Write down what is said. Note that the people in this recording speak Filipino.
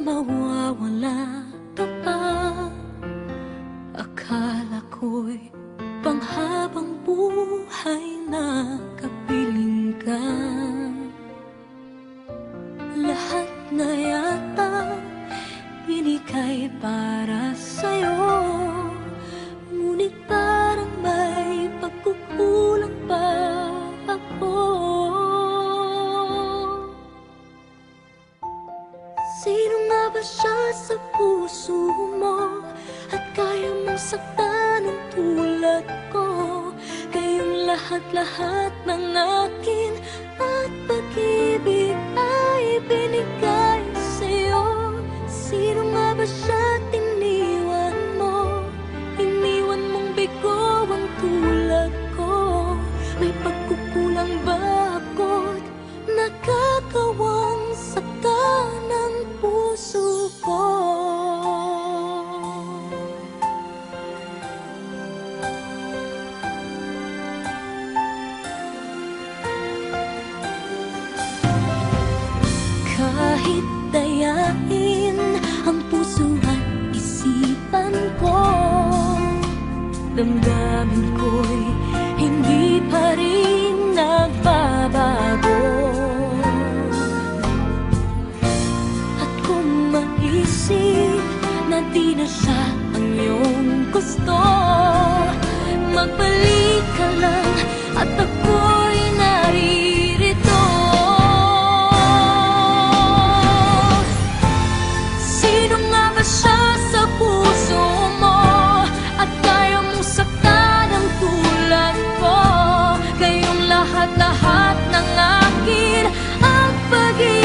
mawawala ka pa. Akala ko'y panghabang buhay na kapiling ka. Lahat na yata binigay para sa'yo. Ngunit parang may pagkukulang pa ako. Sino ba siya sa puso mo? At kaya mong saktan ng tulad ko Kayong lahat-lahat ng akin At pag-ibig Kahit ang puso at ko Damdamin ko'y hindi pa rin nagbabago. At kung maisip na di na siya ang iyong gusto lahat-lahat ng akin ang pag-ibig.